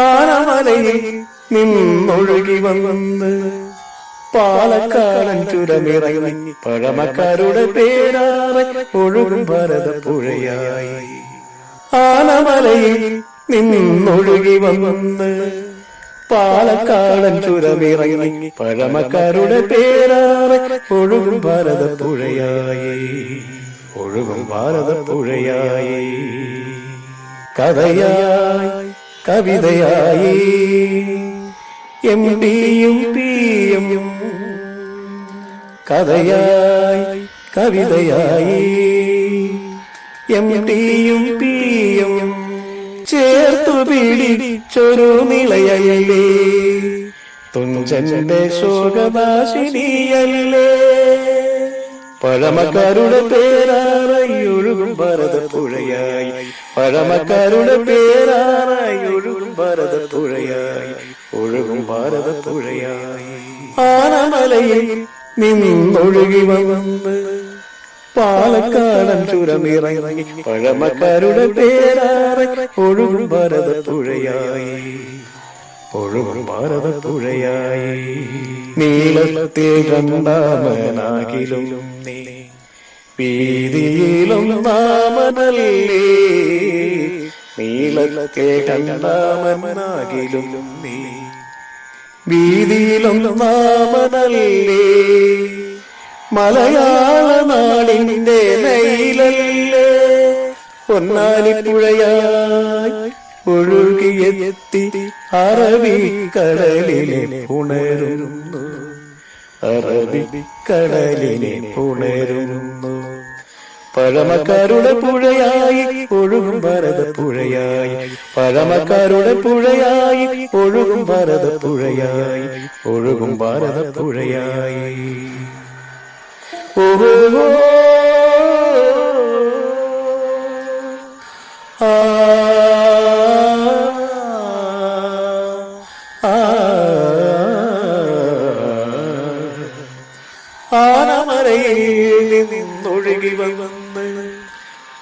ആനമലയിൽ നിന്നൊഴുകി വന്ന് പാലക്കാടൻ ചുരമിറങ്ങി പഴമക്കാരുടെ പേരാറെ ഒഴുകും ഭരതപ്പുഴയായി ആനമലയിൽ നിന്നൊഴുകി വന്ന് പാലക്കാടൻ ചുരമിറങ്ങി പഴമക്കാരുടെ പേരാറെ ഒഴുകും ഭാരതപ്പുഴയായി ഒഴുകും ഭാരതപ്പുഴയായി. കഥയായി കവിതയായി എം ഡിയും പിയും കഥയായി കവിതയായി. എം ഡിയും പിയും ചേർത്തു പിടിച്ചൊരു നിളയല്ലേ. തുഞ്ചന്റെ ശോകനാശിനിയല്ലേ. പഴമക്കാരുടെ പേരാറായി ഒഴുകും ഭരതപ്പുഴയായി പഴമക്കാരുടെ പേരാറായി ഒഴുകും ഭരതപ്പുഴയായി ഒഴുകും ഭാരതപ്പുഴയായി ആനമലയിൽ നിന്നൊഴുകി വന്ന് പാലക്കാടൻ ചുരമിറങ്ങി പഴമക്കാരുടെ പേരാറെ ഒഴുകും ഭരതപ്പുഴയായി. ഒഴുകും ഭാരതപ്പുഴയായി. നീളത്തിൽ രണ്ടാമനാകിലും നീ വീതിയിലും നാമനല്ലേ? നീളത്തിൽ രണ്ടാമനാകിലും നീ വീതിയിലും നാമനല്ലേ? മലയാള പൊന്നാലിപ്പുഴയായി ഒഴുകിയെത്തി അറബി കടലിലെ പുണരുന്നു. അറബി കടലിലെ പുണരുന്നു. പഴമക്കാരുടെ പുഴയായി ഒഴുകും ഭരത പുഴയായി. പഴമക്കാരുടെ പുഴയായി ഒഴുകും ഭരത പുഴയായി. ഒഴുകും ഭാരതപ്പുഴയായി ഓഹോ ആനമരയിൽ നിന്നൊഴുകി വന്ന്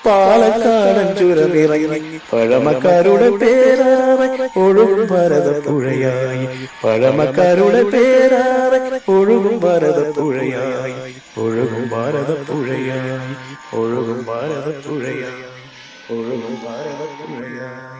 പാലക്കാടൻ ചുരമിറങ്ങി പഴമക്കാരുടെ പേരാറെ ഒഴുകും ഭരതപ്പുഴയായി പഴമക്കാരുടെ പേരാറെ ഒഴുകും ഭരതപ്പുഴയായി ഒഴുകും ഭാരതപ്പുഴയായി ഒഴുകും ഭാരതപ്പുഴയായി ഒഴുകും ഭാരതപ്പുഴയായി